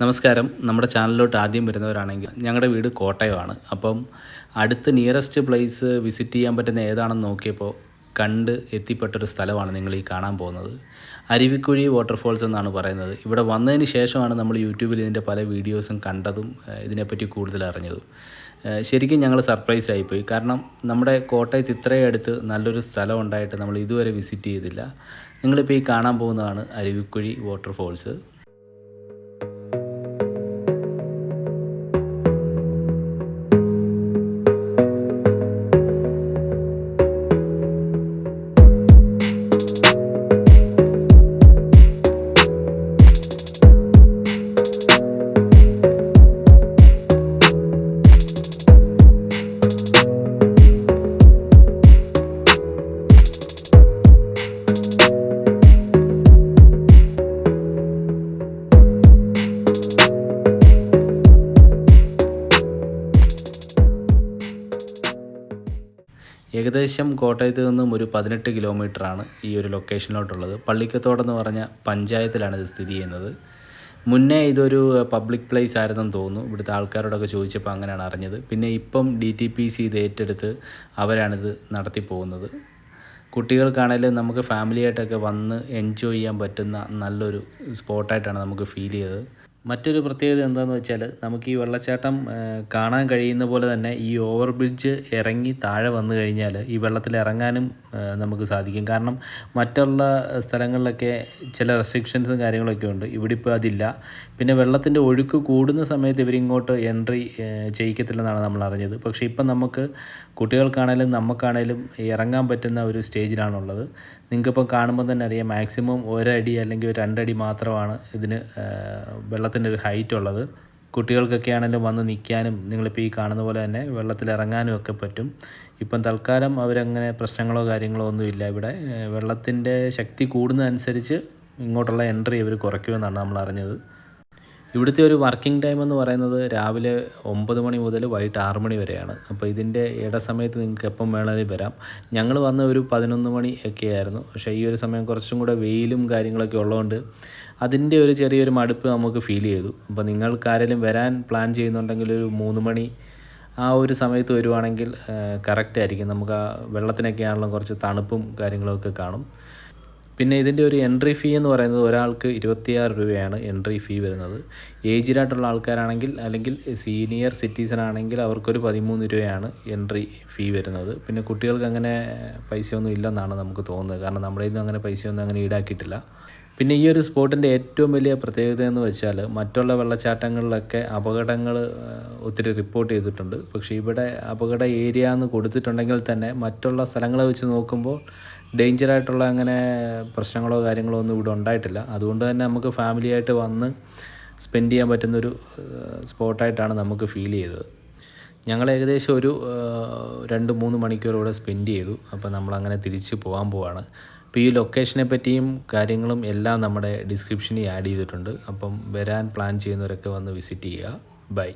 നമസ്കാരം. നമ്മുടെ ചാനലിലോട്ട് ആദ്യം വരുന്നവരാണെങ്കിൽ ഞങ്ങളുടെ വീട് കോട്ടയമാണ്. അപ്പം അടുത്ത് നിയറസ്റ്റ് പ്ലേസ് വിസിറ്റ് ചെയ്യാൻ പറ്റുന്ന ഏതാണെന്ന് നോക്കിയപ്പോൾ കണ്ട് എത്തിപ്പെട്ടൊരു സ്ഥലമാണ് നിങ്ങൾ ഈ കാണാൻ പോകുന്നത്. അരുവിക്കുഴി വാട്ടർഫോൾസ് എന്നാണ് പറയുന്നത്. ഇവിടെ വന്നതിന് ശേഷമാണ് നമ്മൾ യൂട്യൂബിൽ ഇതിന്റെ പല വീഡിയോസും കണ്ടതും ഇതിനെപ്പറ്റി കൂടുതൽ അറിഞ്ഞതും. ശരിക്കും ഞങ്ങൾ സർപ്രൈസ് ആയിപ്പോയി. കാരണം നമ്മുടെ കോട്ടയത്ത് ഇത്രയും അടുത്ത് നല്ലൊരു സ്ഥലം ഉണ്ടായിട്ട് നമ്മൾ ഇതുവരെ വിസിറ്റ് ചെയ്തില്ല. നിങ്ങളിപ്പോൾ ഈ കാണാൻ പോകുന്നതാണ് അരുവിക്കുഴി വാട്ടർഫോൾസ് ഏകദേശം കോട്ടയത്ത് നിന്നും ഒരു പതിനെട്ട് കിലോമീറ്ററാണ് ഈ ഒരു ലൊക്കേഷനിലോട്ടുള്ളത്. പള്ളിക്കത്തോടെന്ന് പറഞ്ഞ പഞ്ചായത്തിലാണ് ഇത് സ്ഥിതി ചെയ്യുന്നത്. മുന്നേ ഇതൊരു പബ്ലിക് പ്ലേസ് ആയിരുന്നെന്ന് തോന്നുന്നു. ഇവിടുത്തെ ആൾക്കാരോടൊക്കെ ചോദിച്ചപ്പോൾ അങ്ങനെയാണ് അറിഞ്ഞത്. പിന്നെ ഇപ്പം ഡി ടി പി സി ഇത് ഏറ്റെടുത്ത് അവരാണിത് നടത്തി പോകുന്നത് കുട്ടികൾക്കാണെങ്കിലും നമുക്ക് ഫാമിലിയായിട്ടൊക്കെ വന്ന് എൻജോയ് ചെയ്യാൻ പറ്റുന്ന നല്ലൊരു സ്പോട്ടായിട്ടാണ് നമുക്ക് ഫീൽ ചെയ്തത്. മറ്റൊരു പ്രത്യേകത എന്താണെന്ന് വെച്ചാൽ നമുക്ക് ഈ വെള്ളച്ചാട്ടം കാണാൻ കഴിയുന്ന പോലെ തന്നെ ഈ ഓവർ ബ്രിഡ്ജ് ഇറങ്ങി താഴെ വന്നു കഴിഞ്ഞാൽ ഈ വെള്ളത്തിൽ ഇറങ്ങാനും നമുക്ക് സാധിക്കും. കാരണം മറ്റുള്ള സ്ഥലങ്ങളിലൊക്കെ ചില റെസ്ട്രിക്ഷൻസും കാര്യങ്ങളൊക്കെ ഉണ്ട്. ഇവിടെ ഇപ്പോൾ അതില്ല. പിന്നെ വെള്ളത്തിന്റെ ഒഴുക്ക് കൂടുന്ന സമയത്ത് ഇവരിങ്ങോട്ട് എൻട്രി ചെയ്യിക്കത്തില്ലെന്നാണ് നമ്മൾ അറിഞ്ഞത്. പക്ഷേ ഇപ്പം നമുക്ക് കുട്ടികൾക്കാണേലും നമുക്കാണേലും ഇറങ്ങാൻ പറ്റുന്ന ഒരു സ്റ്റേജിലാണുള്ളത്. നിങ്ങൾക്കിപ്പം കാണുമ്പോൾ തന്നെ അറിയാം മാക്സിമം ഒരടി അല്ലെങ്കിൽ രണ്ടടി മാത്രമാണ് ഇതിന് വെള്ളത്തിന്റെ ഒരു ഹൈറ്റ് ഉള്ളത്. കുട്ടികൾക്കൊക്കെ ആണെങ്കിലും വന്ന് നിൽക്കാനും നിങ്ങളിപ്പോൾ ഈ കാണുന്ന പോലെ തന്നെ വെള്ളത്തിൽ ഇറങ്ങാനും ഒക്കെ പറ്റും. ഇപ്പം തൽക്കാലം അവരങ്ങനെ പ്രശ്നങ്ങളോ കാര്യങ്ങളോ ഒന്നുമില്ല ഇവിടെ. വെള്ളത്തിന്റെ ശക്തി കൂടുന്നതനുസരിച്ച് ഇങ്ങോട്ടുള്ള എൻട്രി ഇവർ കുറയ്ക്കുമെന്നാണ് നമ്മൾ അറിഞ്ഞത്. ഇവിടുത്തെ ഒരു വർക്കിംഗ് ടൈം എന്ന് പറയുന്നത് രാവിലെ ഒമ്പത് മണി മുതൽ വൈകിട്ട് ആറ് മണി വരെയാണ്. അപ്പോൾ ഇതിന്റെ ഇടസമയത്ത് നിങ്ങൾക്ക് എപ്പം വേണമെങ്കിലും വരാം. ഞങ്ങൾ വന്ന ഒരു പതിനൊന്ന് മണി ഒക്കെ ആയിരുന്നു. പക്ഷേ ഈ ഒരു സമയം കുറച്ചും കൂടെ വെയിലും കാര്യങ്ങളൊക്കെ ഉള്ളതുകൊണ്ട് അതിന്റെ ഒരു ചെറിയൊരു മടുപ്പ് നമുക്ക് ഫീൽ ചെയ്തു. അപ്പോൾ നിങ്ങൾക്കാരെങ്കിലും വരാൻ പ്ലാൻ ചെയ്യുന്നുണ്ടെങ്കിൽ ഒരു മൂന്ന് മണി ആ ഒരു സമയത്ത് വരുവാണെങ്കിൽ കറക്റ്റ് ആയിരിക്കും. നമുക്ക് ആ വെള്ളത്തിനൊക്കെ ആണെങ്കിലും കുറച്ച് തണുപ്പും കാര്യങ്ങളൊക്കെ കാണും. പിന്നെ ഇതിന്റെ ഒരു എൻട്രി ഫീ എന്ന് പറയുന്നത് ഒരാൾക്ക് ഇരുപത്തിയാറ് രൂപയാണ് എൻട്രി ഫീ വരുന്നത്. ഏജിലായിട്ടുള്ള ആൾക്കാരാണെങ്കിൽ അല്ലെങ്കിൽ സീനിയർ സിറ്റിസൺ ആണെങ്കിൽ അവർക്കൊരു പതിമൂന്ന് രൂപയാണ് എൻട്രി ഫീ വരുന്നത്. പിന്നെ കുട്ടികൾക്ക് അങ്ങനെ പൈസയൊന്നും ഇല്ലെന്നാണ് നമുക്ക് തോന്നുന്നത്. കാരണം നമ്മുടെ ഇന്നും അങ്ങനെ പൈസയൊന്നും അങ്ങനെ ഈടാക്കിയിട്ടില്ല. പിന്നെ ഈ ഒരു സ്പോട്ടിന്റെ ഏറ്റവും വലിയ പ്രത്യേകത എന്ന് വെച്ചാൽ മറ്റുള്ള വെള്ളച്ചാട്ടങ്ങളിലൊക്കെ അപകടങ്ങൾ ഒത്തിരി റിപ്പോർട്ട് ചെയ്തിട്ടുണ്ട്. പക്ഷേ ഇവിടെ അപകട ഏരിയ എന്ന് കൊടുത്തിട്ടുണ്ടെങ്കിൽ തന്നെ മറ്റുള്ള സ്ഥലങ്ങളെ വെച്ച് നോക്കുമ്പോൾ ഡേഞ്ചറായിട്ടുള്ള അങ്ങനെ പ്രശ്നങ്ങളോ കാര്യങ്ങളോ ഒന്നും ഇവിടെ ഉണ്ടായിട്ടില്ല. അതുകൊണ്ട് തന്നെ നമുക്ക് ഫാമിലിയായിട്ട് വന്ന് സ്പെൻഡ് ചെയ്യാൻ പറ്റുന്നൊരു സ്പോട്ടായിട്ടാണ് നമുക്ക് ഫീൽ ചെയ്തത്. ഞങ്ങൾ ഏകദേശം ഒരു രണ്ട് മൂന്ന് മണിക്കൂർ ഇവിടെ സ്പെൻഡ് ചെയ്തു. അപ്പോൾ നമ്മളങ്ങനെ തിരിച്ച് പോകാൻ പോവാണ്. അപ്പോൾ ഈ ലൊക്കേഷനെ പറ്റിയും കാര്യങ്ങളും എല്ലാം നമ്മുടെ ഡിസ്ക്രിപ്ഷനിൽ ആഡ് ചെയ്തിട്ടുണ്ട്. അപ്പം വരാൻ പ്ലാൻ ചെയ്യുന്നവരൊക്കെ വന്ന് വിസിറ്റ് ചെയ്യുക. ബൈ